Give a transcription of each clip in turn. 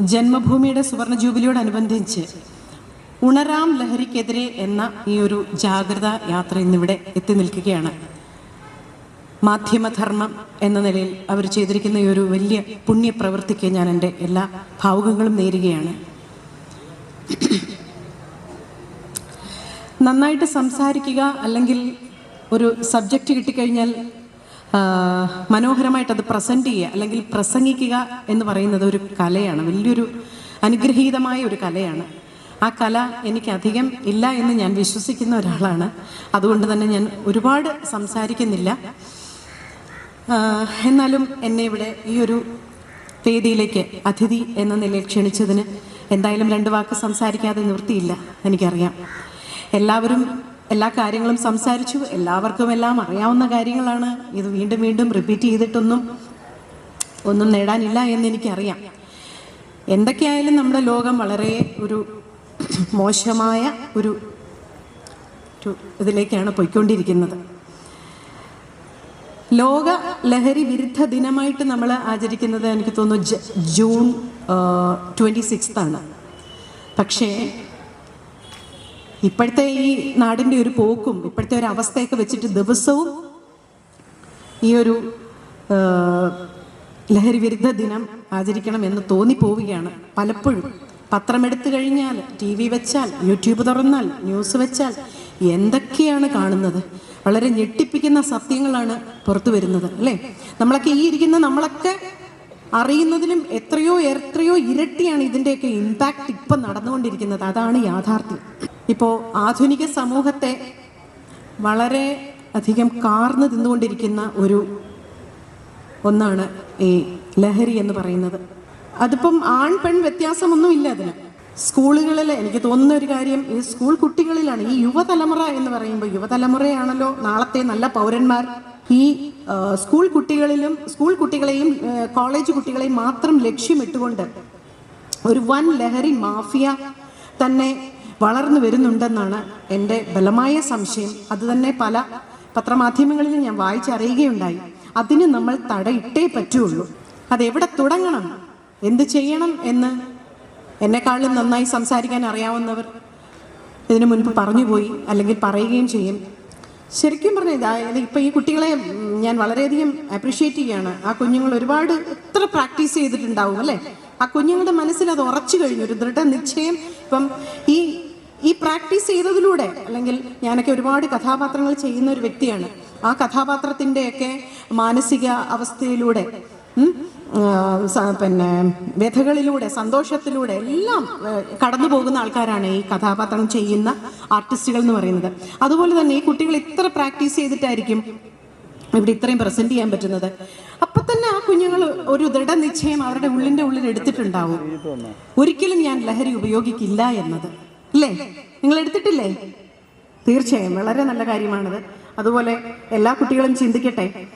ജന്മഭൂമിയുടെ സുവർണ ജൂബിലിയോടനുബന്ധിച്ച് ഉണരാം ലഹരിക്കെതിരെ എന്ന ഈ ഒരു ജാഗ്രതാ യാത്ര ഇന്നിവിടെ എത്തി നിൽക്കുകയാണ്. മാധ്യമധർമ്മം എന്ന നിലയിൽ അവർ ചെയ്തിരിക്കുന്ന ഈ ഒരു വലിയ പുണ്യപ്രവൃത്തിക്ക് ഞാൻ എന്റെ എല്ലാ ഭാവുകങ്ങളും നേരുകയാണ്. നന്നായിട്ട് സംസാരിക്കുക അല്ലെങ്കിൽ ഒരു സബ്ജക്റ്റ് കിട്ടിക്കഴിഞ്ഞാൽ മനോഹരമായിട്ട് അത് പ്രസന്റ് ചെയ്യുക അല്ലെങ്കിൽ പ്രസംഗിക്കുക എന്ന് പറയുന്നത് ഒരു കലയാണ് വലിയൊരു അനുഗ്രഹീതമായ ഒരു കലയാണ്. ആ കല എനിക്ക് അധികം ഇല്ല എന്ന് ഞാൻ വിശ്വസിക്കുന്ന ഒരാളാണ്. അതുകൊണ്ട് തന്നെ ഞാൻ ഒരുപാട് സംസാരിക്കുന്നില്ല. എന്നാലും എന്നെ ഇവിടെ ഈ ഒരു വേദിയിലേക്ക് അതിഥി എന്ന നിലയിൽ ക്ഷണിച്ചതിന് എന്തായാലും രണ്ട് വാക്ക് സംസാരിക്കാതെ നിവൃത്തിയില്ല എനിക്കറിയാം. എല്ലാവരും എല്ലാ കാര്യങ്ങളും സംസാരിച്ചു. എല്ലാവർക്കും എല്ലാം അറിയാവുന്ന കാര്യങ്ങളാണ്. ഇത് വീണ്ടും വീണ്ടും റിപ്പീറ്റ് ചെയ്തിട്ടൊന്നും ഒന്നും നേടാനില്ല എന്ന് എനിക്കറിയാം എന്തൊക്കെയായാലും നമ്മുടെ ലോകം വളരെ ഒരു മോശമായ ഒരു ഇതിലേക്കാണ് പോയിക്കൊണ്ടിരിക്കുന്നത്. ലോക ലഹരി വിരുദ്ധ ദിനമായിട്ട് നമ്മൾ ആചരിക്കുന്നത് എനിക്ക് തോന്നുന്നു ജൂൺ ട്വന്റി സിക്സ് ആണ്. പക്ഷേ ഇപ്പോഴത്തെ ഈ നാടിന്റെ ഒരു പോക്കും ഇപ്പോഴത്തെ ഒരു അവസ്ഥയൊക്കെ വെച്ചിട്ട് ദിവസവും ഈ ഒരു ലഹരി വിരുദ്ധ ദിനം ആചരിക്കണം എന്ന് തോന്നിപ്പോവുകയാണ് പലപ്പോഴും. പത്രമെടുത്തു കഴിഞ്ഞാൽ ടി വി വെച്ചാൽ യൂട്യൂബ് തുറന്നാൽ ന്യൂസ് വെച്ചാൽ എന്തൊക്കെയാണ് കാണുന്നത്? വളരെ ഞെട്ടിപ്പിക്കുന്ന സത്യങ്ങളാണ് പുറത്തു വരുന്നത് അല്ലേ? നമ്മളൊക്കെ ഈ ഇരിക്കുന്ന നമ്മളൊക്കെ അറിയുന്നതിലും എത്രയോ എത്രയോ ഇരട്ടിയാണ് ഇതിന്റെയൊക്കെ ഇമ്പാക്റ്റ് ഇപ്പം നടന്നുകൊണ്ടിരിക്കുന്നത്. അതാണ് യാഥാർത്ഥ്യം. ഇപ്പോൾ ആധുനിക സമൂഹത്തെ വളരെ അധികം കാർന്നു തിന്നുകൊണ്ടിരിക്കുന്ന ഒരു ഒന്നാണ് ഈ ലഹരി എന്ന് പറയുന്നത്. അതിപ്പം ആൺ പെൺ വ്യത്യാസമൊന്നും ഇല്ല അതിന്. സ്കൂളുകളിൽ എനിക്ക് തോന്നുന്ന ഒരു കാര്യം ഈ സ്കൂൾ കുട്ടികളിലാണ് ഈ യുവതലമുറ എന്ന് പറയുമ്പോൾ യുവതലമുറയാണല്ലോ നാളത്തെ നല്ല പൗരന്മാർ. ഈ സ്കൂൾ കുട്ടികളിലും സ്കൂൾ കുട്ടികളെയും കോളേജ് കുട്ടികളെയും മാത്രം ലക്ഷ്യമിട്ടുകൊണ്ട് ഒരു വൻ ലഹരി മാഫിയ തന്നെ വളർന്നു വരുന്നുണ്ടെന്നാണ് എന്റെ ബലമായ സംശയം. അതുതന്നെ പല പത്രമാധ്യമങ്ങളിൽ ഞാൻ വായിച്ചറിയുകയുണ്ടായി അതിന് നമ്മൾ തടയിട്ടേ പറ്റുള്ളൂ. അതെവിടെ തുടങ്ങണം? എന്ത് ചെയ്യണം എന്ന് എന്നെക്കാളും നന്നായി സംസാരിക്കാൻ അറിയാവുന്നവർ ഇതിനു മുൻപ് പറഞ്ഞുപോയി അല്ലെങ്കിൽ പറയുകയും ചെയ്യും. ശരിക്കും പറഞ്ഞാൽ അതായത് ഇപ്പം ഈ കുട്ടികളെ ഞാൻ വളരെയധികം അപ്രീഷിയേറ്റ് ചെയ്യുകയാണ്. ആ കുഞ്ഞുങ്ങൾ ഒരുപാട് എത്ര പ്രാക്ടീസ് ചെയ്തിട്ടുണ്ടാവും അല്ലേ? ആ കുഞ്ഞുങ്ങളുടെ മനസ്സിൽ അത് ഉറച്ചു കഴിഞ്ഞു. ഒരു ദൃഢനിശ്ചയം. ഇപ്പം ഈ ഈ പ്രാക്ടീസ് ചെയ്തതിലൂടെ അല്ലെങ്കിൽ ഞാനൊക്കെ ഒരുപാട് കഥാപാത്രങ്ങൾ ചെയ്യുന്ന ഒരു വ്യക്തിയാണ്. ആ കഥാപാത്രത്തിന്റെയൊക്കെ മാനസിക അവസ്ഥയിലൂടെ പിന്നെ വ്യഥകളിലൂടെ സന്തോഷത്തിലൂടെ എല്ലാം കടന്നു പോകുന്ന ആൾക്കാരാണ് ഈ കഥാപാത്രം ചെയ്യുന്ന ആർട്ടിസ്റ്റുകൾ എന്ന് പറയുന്നത്. അതുപോലെ തന്നെ ഈ കുട്ടികൾ ഇത്ര പ്രാക്ടീസ് ചെയ്തിട്ടായിരിക്കും ഇവിടെ ഇത്രയും പ്രസന്റ് ചെയ്യാൻ പറ്റുന്നത്. അപ്പൊ തന്നെ ആ കുഞ്ഞുങ്ങൾ ഒരു ദൃഢനിശ്ചയം അവരുടെ ഉള്ളിന്റെ ഉള്ളിൽ എടുത്തിട്ടുണ്ടാവും. ഒരിക്കലും ഞാൻ ലഹരി ഉപയോഗിക്കില്ല എന്നത്. അല്ലേ നിങ്ങൾ എടുത്തിട്ടില്ലേ? തീർച്ചയായും. വളരെ നല്ല കാര്യമാണത്. അതുപോലെ എല്ലാ കുട്ടികളും ചിന്തിക്കട്ടെ.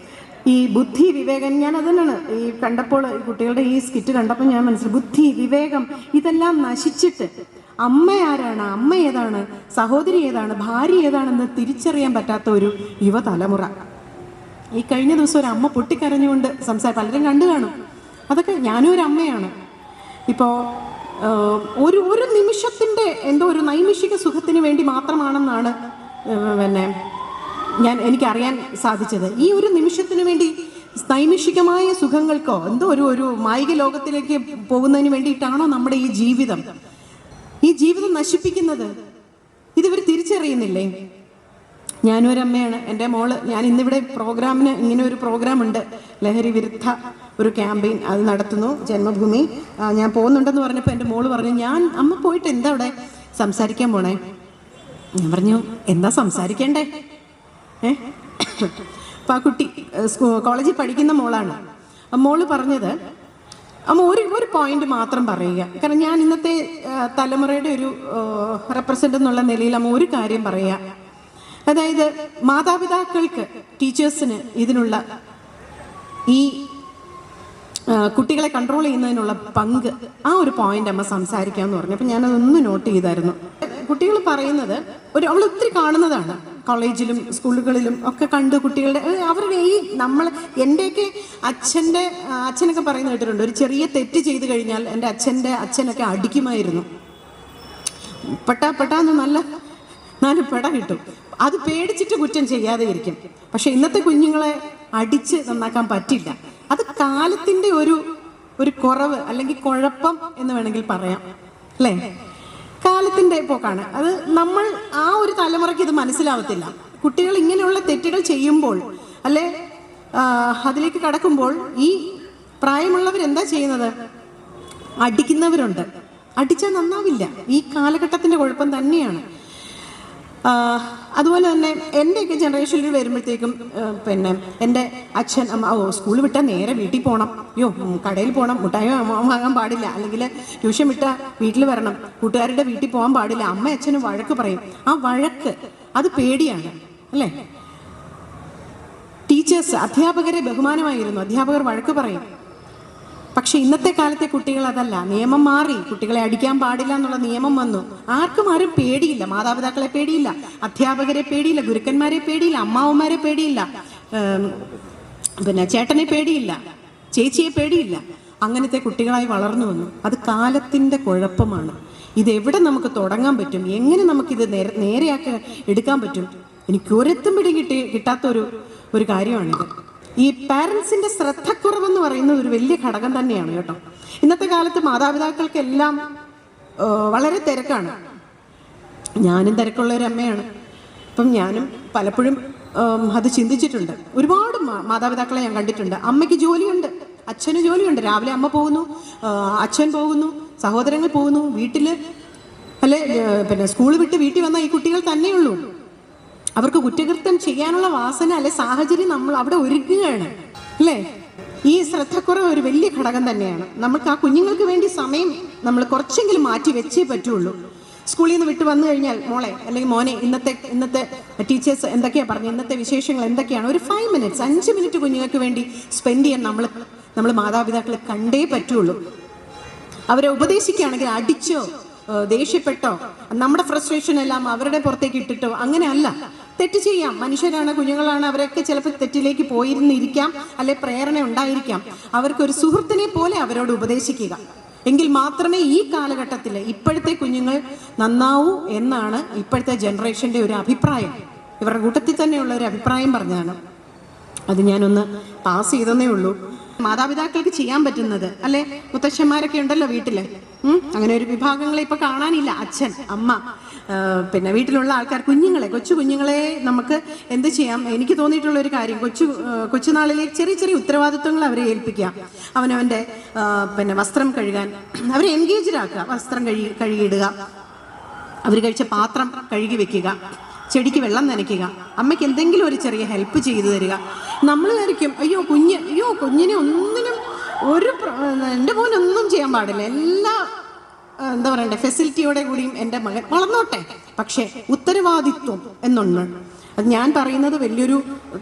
ഈ ബുദ്ധി വിവേകം ഞാൻ അതന്നെയാണ് ഈ കണ്ടപ്പോൾ കുട്ടികളുടെ ഈ സ്കിറ്റ് കണ്ടപ്പോൾ ഞാൻ മനസ്സിലായി. ബുദ്ധി വിവേകം ഇതെല്ലാം നശിച്ചിട്ട് അമ്മ ആരാണ്? അമ്മ ഏതാണ്? സഹോദരി ഏതാണ്? ഭാര്യ ഏതാണെന്ന് തിരിച്ചറിയാൻ പറ്റാത്ത ഒരു യുവതലമുറ. ഈ കഴിഞ്ഞ ദിവസം ഒരു അമ്മ പൊട്ടിക്കരഞ്ഞുകൊണ്ട് സംസാരം പലരും കണ്ടു കാണും. അതൊക്കെ ഞാനും ഒരു അമ്മയാണ്. ഇപ്പോൾ ഒരു ഒരു നിമിഷത്തിന്റെ എന്തോ ഒരു നൈമിഷിക സുഖത്തിന് വേണ്ടി മാത്രമാണെന്നാണ് പിന്നെ ഞാൻ എനിക്കറിയാൻ സാധിച്ചത്. ഈ ഒരു നിമിഷത്തിന് വേണ്ടി നൈമിഷികമായ സുഖങ്ങൾക്കോ എന്തോ ഒരു ഒരു മായിക ലോകത്തിലേക്ക് പോകുന്നതിന് വേണ്ടിയിട്ടാണോ നമ്മുടെ ഈ ജീവിതം? ഈ ജീവിതം നശിപ്പിക്കുന്നത് ഇതിവർ തിരിച്ചറിയുന്നില്ലേ? ഞാനൊരമ്മയാണ് എന്റെ മോൾ ഞാൻ ഇന്നിവിടെ പ്രോഗ്രാമിന് ഇങ്ങനെ ഒരു പ്രോഗ്രാം ഉണ്ട്. ലഹരി വിരുദ്ധ ഒരു ക്യാമ്പയിൻ അത് നടത്തുന്നു ജന്മഭൂമി. ഞാൻ പോകുന്നുണ്ടെന്ന് പറഞ്ഞപ്പോൾ എന്റെ മോൾ പറഞ്ഞു ഞാൻ അമ്മ പോയിട്ട് എന്താ അവിടെ സംസാരിക്കാൻ പോണേ? ഞാൻ പറഞ്ഞു എന്താ സംസാരിക്കണ്ടേ? അപ്പം ആ കുട്ടി കോളേജിൽ പഠിക്കുന്ന മോളാണ്. മോൾ പറഞ്ഞത് അമ്മ ഒരു ഒരു പോയിന്റ് മാത്രം പറയുക. കാരണം ഞാൻ ഇന്നത്തെ തലമുറയുടെ ഒരു റെപ്രസെന്റ് എന്നുള്ള നിലയിൽ അമ്മ ഒരു കാര്യം പറയുക. അതായത് മാതാപിതാക്കൾക്ക് ടീച്ചേഴ്സിന് ഇതിനുള്ള ഈ കുട്ടികളെ കൺട്രോൾ ചെയ്യുന്നതിനുള്ള പങ്ക് ആ ഒരു പോയിന്റ് അമ്മ സംസാരിക്കാമെന്ന് പറഞ്ഞു. അപ്പം ഞാനതൊന്ന് നോട്ട് ചെയ്തായിരുന്നു. കുട്ടികൾ പറയുന്നത് ഒരു അവൾ ഒത്തിരി കാണുന്നതാണ്. കോളേജിലും സ്കൂളുകളിലും ഒക്കെ കണ്ട് കുട്ടികളുടെ അവരുടെ ഈ നമ്മൾ എന്റെയൊക്കെ അച്ഛന്റെ അച്ഛനൊക്കെ പറയുന്ന കേട്ടിട്ടുണ്ട്. ഒരു ചെറിയ തെറ്റ് ചെയ്തു കഴിഞ്ഞാൽ എന്റെ അച്ഛന്റെ അച്ഛനൊക്കെ അടിക്കുമായിരുന്നു. പെട്ടാ പെട്ടാന്ന് നല്ല നാല് പെട കിട്ടും. അത് പേടിച്ചിട്ട് കുറ്റം ചെയ്യാതെ ഇരിക്കും. പക്ഷെ ഇന്നത്തെ കുഞ്ഞുങ്ങളെ അടിച്ച് നന്നാക്കാൻ പറ്റില്ല. അത് കാലത്തിന്റെ ഒരു ഒരു കുറവ് അല്ലെങ്കിൽ കുഴപ്പം എന്ന് വേണമെങ്കിൽ പറയാം. അല്ലേ? കാലത്തിന്റെ പോക്കാണ്. അത് നമ്മൾ ആ ഒരു തലമുറയ്ക്ക് ഇത് മനസ്സിലാവത്തില്ല. കുട്ടികൾ ഇങ്ങനെയുള്ള തെറ്റുകൾ ചെയ്യുമ്പോൾ അല്ലെ? അതിലേക്ക് കടക്കുമ്പോൾ ഈ പ്രായമുള്ളവർ എന്താ ചെയ്യുന്നത്? അടിക്കുന്നവരുണ്ട്. അടിച്ചാൽ നന്നാവില്ല. ഈ കാലഘട്ടത്തിന്റെ കുഴപ്പം തന്നെയാണ്. അതുപോലെ തന്നെ എന്റെയൊക്കെ ജനറേഷനിൽ വരുമ്പോഴത്തേക്കും പിന്നെ എന്റെ അച്ഛൻ അമ്മ ഓ സ്കൂൾ വിട്ടാൽ നേരെ വീട്ടിൽ പോകണം അയ്യോ കടയിൽ പോകണം മുട്ടായോ വാങ്ങാൻ പാടില്ല. അല്ലെങ്കിൽ ട്യൂഷൻ വിട്ടാൽ വീട്ടിൽ വരണം. കൂട്ടുകാരുടെ വീട്ടിൽ പോകാൻ പാടില്ല. അമ്മ അച്ഛനും വഴക്ക് പറയും. ആ വഴക്ക് അത് പേടിയാണ്. അല്ലേ? ടീച്ചേഴ്സ് അധ്യാപകരെ ബഹുമാനമായിരുന്നു. അധ്യാപകർ വഴക്ക് പറയും. പക്ഷെ ഇന്നത്തെ കാലത്തെ കുട്ടികൾ അതല്ല. നിയമം മാറി. കുട്ടികളെ അടിക്കാൻ പാടില്ല എന്നുള്ള നിയമം വന്നു. ആർക്കും ആരും പേടിയില്ല. മാതാപിതാക്കളെ പേടിയില്ല. അധ്യാപകരെ പേടിയില്ല. ഗുരുക്കന്മാരെ പേടിയില്ല. അമ്മാവന്മാരെ പേടിയില്ല. പിന്നെ ചേട്ടനെ പേടിയില്ല. ചേച്ചിയെ പേടിയില്ല. അങ്ങനത്തെ കുട്ടികളായി വളർന്നു വന്നു. അത് കാലത്തിന്റെ കുഴപ്പമാണ്. ഇതെവിടെ നമുക്ക് തുടങ്ങാൻ പറ്റും? എങ്ങനെ നമുക്കിത് നേരെ നേരെയാക്കി എടുക്കാൻ പറ്റും? എനിക്ക് ഒരെത്തും പിടി കിട്ടി കിട്ടാത്തൊരു ഒരു കാര്യമാണിത്. ഈ പാരൻസിന്റെ ശ്രദ്ധക്കുറവെന്ന് പറയുന്നത് ഒരു വലിയ ഘടകം തന്നെയാണ് കേട്ടോ. ഇന്നത്തെ കാലത്ത് മാതാപിതാക്കൾക്കെല്ലാം വളരെ തിരക്കാണ്. ഞാനും തിരക്കുള്ള ഒരു അമ്മയാണ്. അപ്പം ഞാനും പലപ്പോഴും അത് ചിന്തിച്ചിട്ടുണ്ട്. ഒരുപാട് മാതാപിതാക്കളെ ഞാൻ കണ്ടിട്ടുണ്ട്. അമ്മയ്ക്ക് ജോലിയുണ്ട് അച്ഛന് ജോലിയുണ്ട്. രാവിലെ അമ്മ പോകുന്നു അച്ഛൻ പോകുന്നു സഹോദരങ്ങൾ പോകുന്നു വീട്ടിൽ അല്ലെ പിന്നെ സ്കൂൾ വിട്ട് വീട്ടിൽ വന്ന ഈ കുട്ടികൾ തന്നെയുള്ളൂ. അവർക്ക് കുറ്റകൃത്യം ചെയ്യാനുള്ള വാസന അല്ലെ സാഹചര്യം നമ്മൾ അവിടെ ഒരുക്കുകയാണ് അല്ലേ? ഈ ശ്രദ്ധക്കുറവ് ഒരു വലിയ ഘടകം തന്നെയാണ്. നമുക്ക് ആ കുഞ്ഞുങ്ങൾക്ക് വേണ്ടി സമയം നമ്മൾ കുറച്ചെങ്കിലും മാറ്റി വെച്ചേ പറ്റുള്ളൂ. സ്കൂളിൽ നിന്ന് വിട്ട് വന്നു കഴിഞ്ഞാൽ മോളെ അല്ലെങ്കിൽ മോനെ ഇന്നത്തെ ഇന്നത്തെ ടീച്ചേഴ്സ് എന്തൊക്കെയാണ് പറഞ്ഞത് ഇന്നത്തെ വിശേഷങ്ങൾ എന്തൊക്കെയാണ്? ഒരു ഫൈവ് മിനിറ്റ്സ് അഞ്ച് മിനിറ്റ് കുഞ്ഞുങ്ങൾക്ക് വേണ്ടി സ്പെൻഡ് ചെയ്യാൻ നമ്മൾ നമ്മൾ മാതാപിതാക്കളെ കണ്ടേ പറ്റുള്ളൂ. അവരെ ഉപദേശിക്കുകയാണെങ്കിൽ അടിച്ചോ ദേഷ്യപ്പെട്ടോ നമ്മുടെ ഫ്രസ്ട്രേഷൻ എല്ലാം അവരുടെ പുറത്തേക്ക് ഇട്ടിട്ടോ അങ്ങനെയല്ല. തെറ്റ് ചെയ്യാം. മനുഷ്യരാണ് കുഞ്ഞുങ്ങളാണ് അവരൊക്കെ ചിലപ്പോൾ തെറ്റിലേക്ക് പോയിരുന്നിരിക്കാം അല്ലെ പ്രേരണ ഉണ്ടായിരിക്കാം. അവർക്കൊരു സുഹൃത്തിനെ പോലെ അവരോട് ഉപദേശിക്കുക. എങ്കിൽ മാത്രമേ ഈ കാലഘട്ടത്തിൽ ഇപ്പോഴത്തെ കുഞ്ഞുങ്ങൾ നന്നാവൂ എന്നാണ് ഇപ്പോഴത്തെ ജനറേഷന്റെ ഒരു അഭിപ്രായം. ഇവരുടെ കൂട്ടത്തിൽ തന്നെയുള്ള ഒരു അഭിപ്രായം പറഞ്ഞാണ് അത് ഞാനൊന്ന് പാസ് ചെയ്തതേ ഉള്ളൂ. മാതാപിതാക്കൾക്ക് ചെയ്യാൻ പറ്റുന്നത് അല്ലെ? മുത്തശ്ശന്മാരൊക്കെ ഉണ്ടല്ലോ വീട്ടിൽ. അങ്ങനെ ഒരു വിഭാഗങ്ങളെ ഇപ്പൊ കാണാനില്ല. അച്ഛൻ അമ്മ പിന്നെ വീട്ടിലുള്ള ആൾക്കാർ കുഞ്ഞുങ്ങളെ കൊച്ചു കുഞ്ഞുങ്ങളെ നമുക്ക് എന്ത് ചെയ്യാം? എനിക്ക് തോന്നിയിട്ടുള്ള ഒരു കാര്യം കൊച്ചു കൊച്ചുനാളിലെ ചെറിയ ചെറിയ ഉത്തരവാദിത്വങ്ങൾ അവരെ ഏൽപ്പിക്കാം. അവനവന്റെ പിന്നെ വസ്ത്രം കഴുകാൻ. അവരെ എൻഗേജ്ഡ് ആക്കുക. വസ്ത്രം കഴുകി കഴുകിയിടുക. അവർ കഴിച്ച പാത്രം കഴുകി വെക്കുക. ചെടിക്ക് വെള്ളം നനയ്ക്കുക. അമ്മയ്ക്ക് എന്തെങ്കിലും ഒരു ചെറിയ ഹെൽപ്പ് ചെയ്തു തരിക. നമ്മൾ വിചാരിക്കും അയ്യോ കുഞ്ഞ് അയ്യോ കുഞ്ഞിനെ ഒന്നിനും ഒരു എന്റെ മോനൊന്നും ചെയ്യാൻ പാടില്ല. എല്ലാ എന്താ പറയണ്ടേ ഫെസിലിറ്റിയോടെ കൂടിയും എന്റെ മകൻ വളർന്നോട്ടെ. പക്ഷേ ഉത്തരവാദിത്വം എന്നുണ്ട് അത് ഞാൻ പറയുന്നത് വലിയൊരു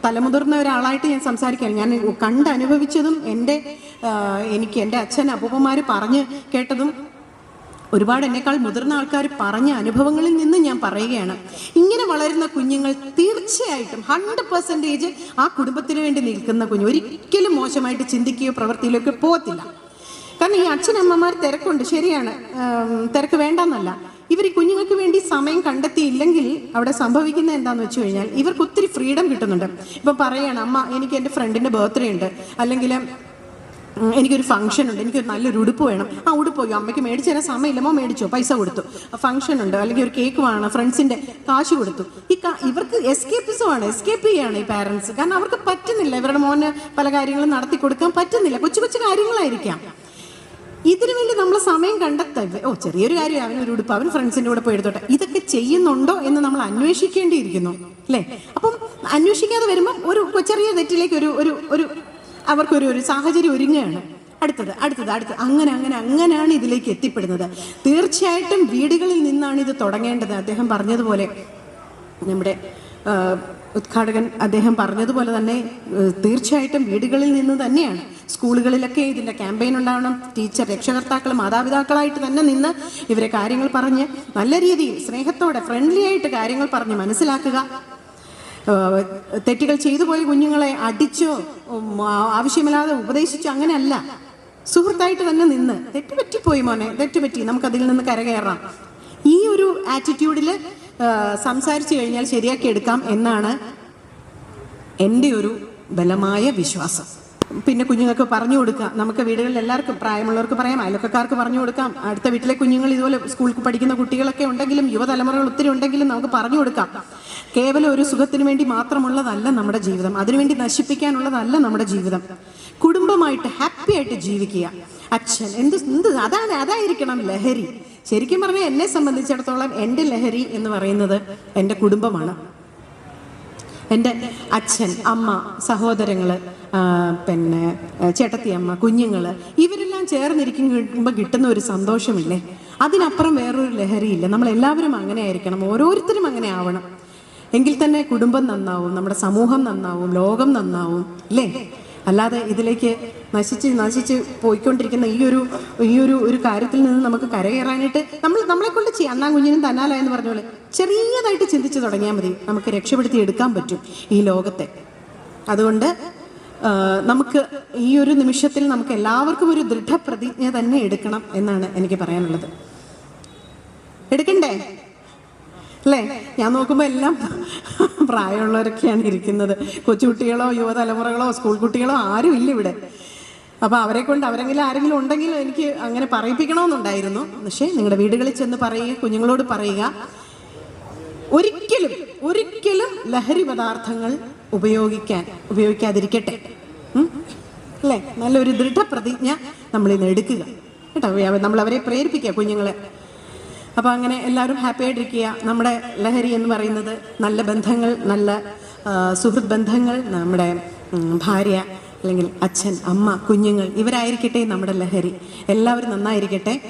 തലമുതിർന്ന ഒരാളായിട്ട് ഞാൻ സംസാരിക്കുകയാണ്. ഞാൻ കണ്ടനുഭവിച്ചതും എന്റെ എനിക്ക് എന്റെ അച്ഛൻ അപ്പൂപ്പന്മാർ പറഞ്ഞ് കേട്ടതും ഒരുപാട് എന്നെക്കാൾ മുതിർന്ന ആൾക്കാർ പറഞ്ഞ അനുഭവങ്ങളിൽ നിന്ന് ഞാൻ പറയുകയാണ്. ഇങ്ങനെ വളരുന്ന കുഞ്ഞുങ്ങൾ തീർച്ചയായിട്ടും ഹൺഡ്രഡ് പെർസെന്റേജ് ആ കുടുംബത്തിന് വേണ്ടി നിൽക്കുന്ന കുഞ്ഞ് ഒരിക്കലും മോശമായിട്ട് ചിന്തിക്കുകയോ പ്രവൃത്തിയിലൊക്കെ പോകത്തില്ല. കാരണം ഈ അച്ഛനമ്മമാർ തിരക്കുണ്ട് ശരിയാണ്. തിരക്ക് വേണ്ടെന്നല്ല. ഇവർ ഈ കുഞ്ഞുങ്ങൾക്ക് വേണ്ടി സമയം കണ്ടെത്തിയില്ലെങ്കിൽ അവിടെ സംഭവിക്കുന്നത് എന്താണെന്ന് വെച്ച് കഴിഞ്ഞാൽ ഇവർക്ക് ഒത്തിരി ഫ്രീഡം കിട്ടുന്നുണ്ട്. ഇപ്പം പറയുകയാണ് അമ്മ എനിക്ക് എന്റെ ഫ്രണ്ടിന്റെ ബർത്ത്ഡേ ഉണ്ട്. അല്ലെങ്കിൽ എനിക്കൊരു ഫംഗ്ഷൻ ഉണ്ട്. എനിക്കൊരു നല്ലൊരു ഉടുപ്പ് വേണം. ആ ഉടുപ്പ് പോയോ അമ്മയ്ക്ക് മേടിച്ചു തരാൻ സമയമില്ലമോ മേടിച്ചോ. പൈസ കൊടുത്തു. ഫംഗ്ഷൻ ഉണ്ട്. അല്ലെങ്കിൽ ഒരു കേക്ക് വേണം. ഫ്രണ്ട്സിന്റെ കാശ് കൊടുത്തു. ഈ ഇവർക്ക് എസ്കേപ്പിസമാണ് എസ്കേപ്പ് ചെയ്യാണ് ഈ പാരൻസ് കാരണം അവർക്ക് പറ്റുന്നില്ല. ഇവരുടെ മോന് പല കാര്യങ്ങളും നടത്തി കൊടുക്കാൻ പറ്റുന്നില്ല. കൊച്ചു കൊച്ചു കാര്യങ്ങളായിരിക്കാം. ഇതിനു വേണ്ടി നമ്മൾ സമയം കണ്ടെത്തുക ഓ ചെറിയൊരു കാര്യം. അവൻ ഒരു ഉടുപ്പ് അവൻ ഫ്രണ്ട്സിന്റെ കൂടെ പോയി എടുത്തോട്ടെ ഇതൊക്കെ ചെയ്യുന്നുണ്ടോ എന്ന് നമ്മൾ അന്വേഷിക്കേണ്ടിയിരിക്കുന്നു. അല്ലേ? അപ്പം അന്വേഷിക്കാതെ വരുമ്പോൾ ഒരു ചെറിയ തെറ്റിലേക്ക് ഒരു ഒരു ഒരു അവർക്കൊരു ഒരു സാഹചര്യം ഒരുങ്ങുകയാണ്. അടുത്തത് അടുത്തത് അടുത്തത്. അങ്ങനെ അങ്ങനെ അങ്ങനെയാണ് ഇതിലേക്ക് എത്തിപ്പെടുന്നത്. തീർച്ചയായിട്ടും വീടുകളിൽ നിന്നാണ് ഇത് തുടങ്ങേണ്ടത്. അദ്ദേഹം പറഞ്ഞതുപോലെ നമ്മുടെ ഉദ്ഘാടകൻ അദ്ദേഹം പറഞ്ഞതുപോലെ തന്നെ തീർച്ചയായിട്ടും വീടുകളിൽ നിന്ന് തന്നെയാണ്. സ്കൂളുകളിലൊക്കെ ഇതിന്റെ ക്യാമ്പയിൻ ഉണ്ടാവണം. ടീച്ചർ രക്ഷകർത്താക്കൾ മാതാപിതാക്കളായിട്ട് തന്നെ നിന്ന് ഇവരെ കാര്യങ്ങൾ പറഞ്ഞ് നല്ല രീതിയിൽ സ്നേഹത്തോടെ ഫ്രണ്ട്ലി ആയിട്ട് കാര്യങ്ങൾ പറഞ്ഞ് മനസ്സിലാക്കുക. തെറ്റുകൾ ചെയ്തു പോയി കുഞ്ഞുങ്ങളെ അടിച്ചോ ആവശ്യമില്ലാതെ ഉപദേശിച്ചോ അങ്ങനെയല്ല. സുഹൃത്തായിട്ട് തന്നെ നിന്ന്. തെറ്റുപറ്റിപ്പോയി മോനെ തെറ്റുപറ്റി നമുക്ക് അതിൽ നിന്ന് കരകയറാം. ഈ ഒരു ആറ്റിറ്റ്യൂഡിൽ സംസാരിച്ചു കഴിഞ്ഞാൽ ശരിയാക്കി എടുക്കാം എന്നാണ് എന്റെ ഒരു ബലമായ വിശ്വാസം. പിന്നെ കുഞ്ഞുങ്ങൾക്ക് പറഞ്ഞു കൊടുക്കാം. നമുക്ക് വീടുകളിൽ എല്ലാവർക്കും പ്രായമുള്ളവർക്ക് പറയാം അയൽവക്കക്കാർക്ക് പറഞ്ഞു കൊടുക്കാം. അടുത്ത വീട്ടിലെ കുഞ്ഞുങ്ങൾ ഇതുപോലെ സ്കൂളിൽ പഠിക്കുന്ന കുട്ടികളൊക്കെ ഉണ്ടെങ്കിലും യുവതലമുറകൾ ഒത്തിരി ഉണ്ടെങ്കിലും നമുക്ക് പറഞ്ഞു കൊടുക്കാം. കേവലം ഒരു സുഖത്തിന് വേണ്ടി മാത്രമുള്ളതല്ല നമ്മുടെ ജീവിതം. അതിനുവേണ്ടി നശിപ്പിക്കാനുള്ളതല്ല നമ്മുടെ ജീവിതം. കുടുംബമായിട്ട് ഹാപ്പി ആയിട്ട് ജീവിക്കുക. അച്ഛൻ എന്ത് എന്ത് അതാണ് അതായിരിക്കണം ലഹരി. ശരിക്കും പറഞ്ഞാൽ എന്നെ സംബന്ധിച്ചിടത്തോളം എന്റെ ലഹരി എന്ന് പറയുന്നത് എന്റെ കുടുംബമാണ്. എന്റെ അച്ഛൻ അമ്മ സഹോദരങ്ങൾ പിന്നെ ചേട്ടത്തിയമ്മ കുഞ്ഞുങ്ങൾ ഇവരെല്ലാം ചേർന്നിരിക്കുമ്പോൾ കിട്ടുന്ന ഒരു സന്തോഷമില്ലേ? അതിനപ്പുറം വേറൊരു ലഹരിയില്ല. നമ്മൾ എല്ലാവരും അങ്ങനെ ആയിരിക്കണം ഓരോരുത്തരും അങ്ങനെ ആവണം. എങ്കിൽ തന്നെ കുടുംബം നന്നാവും നമ്മുടെ സമൂഹം നന്നാവും ലോകം നന്നാവും അല്ലേ? അല്ലാതെ ഇതിലേക്ക് നശിച്ച് നശിച്ച് പോയിക്കൊണ്ടിരിക്കുന്ന ഈ ഒരു ഈ ഒരു ഒരു കാര്യത്തിൽ നിന്ന് നമുക്ക് കരകയറാനായിട്ട് നമ്മൾ നമ്മളെ കൊണ്ട് ചെയ്യാം. അണ്ണാ കുഞ്ഞിനും തന്നാല എന്ന് പറഞ്ഞ പോലെ ചെറിയതായിട്ട് ചിന്തിച്ച് തുടങ്ങിയാൽ മതി. നമുക്ക് രക്ഷപ്പെടുത്തി എടുക്കാൻ പറ്റും ഈ ലോകത്തെ. അതുകൊണ്ട് നമുക്ക് ഈ ഒരു നിമിഷത്തിൽ നമുക്ക് എല്ലാവർക്കും ഒരു ദൃഢപ്രതിജ്ഞ തന്നെ എടുക്കണം എന്നാണ് എനിക്ക് പറയാനുള്ളത്. എടുക്കണ്ടേ? അല്ലേ? ഞാൻ നോക്കുമ്പോൾ എല്ലാം പ്രായമുള്ളവരൊക്കെയാണ് ഇരിക്കുന്നത്. കൊച്ചുകുട്ടികളോ യുവതലമുറകളോ സ്കൂൾ കുട്ടികളോ ആരും ഇല്ല ഇവിടെ. അപ്പോൾ അവരെ കൊണ്ട് അവരെങ്കിലും ആരെങ്കിലും ഉണ്ടെങ്കിൽ എനിക്ക് അങ്ങനെ പറയിപ്പിക്കണമെന്നുണ്ടായിരുന്നു. പക്ഷേ നിങ്ങളുടെ വീടുകളിൽ ചെന്ന് പറയുക കുഞ്ഞുങ്ങളോട് പറയുക ഒരിക്കലും ഒരിക്കലും ലഹരി പദാർത്ഥങ്ങൾ ഉപയോഗിക്കാൻ ഉപയോഗിക്കാതിരിക്കട്ടെ? അല്ലേ? നല്ലൊരു ദൃഢപ്രതിജ്ഞ നമ്മൾ ഇന്ന് എടുക്കുക. കേട്ടോ? നമ്മൾ അവരെ പ്രേരിപ്പിക്കുക കുഞ്ഞുങ്ങളെ. അപ്പോൾ അങ്ങനെ എല്ലാവരും ഹാപ്പി ആയിട്ടിരിക്കുക. നമ്മുടെ ലഹരി എന്ന് പറയുന്നത് നല്ല ബന്ധങ്ങൾ നല്ല സുഹൃത് സുഹൃത്ത് ബന്ധങ്ങൾ നമ്മുടെ ഭാര്യ അല്ലെങ്കിൽ അച്ഛൻ അമ്മ കുഞ്ഞുങ്ങൾ ഇവരായിരിക്കട്ടെ നമ്മുടെ ലഹരി. എല്ലാവരും നന്നായിരിക്കട്ടെ.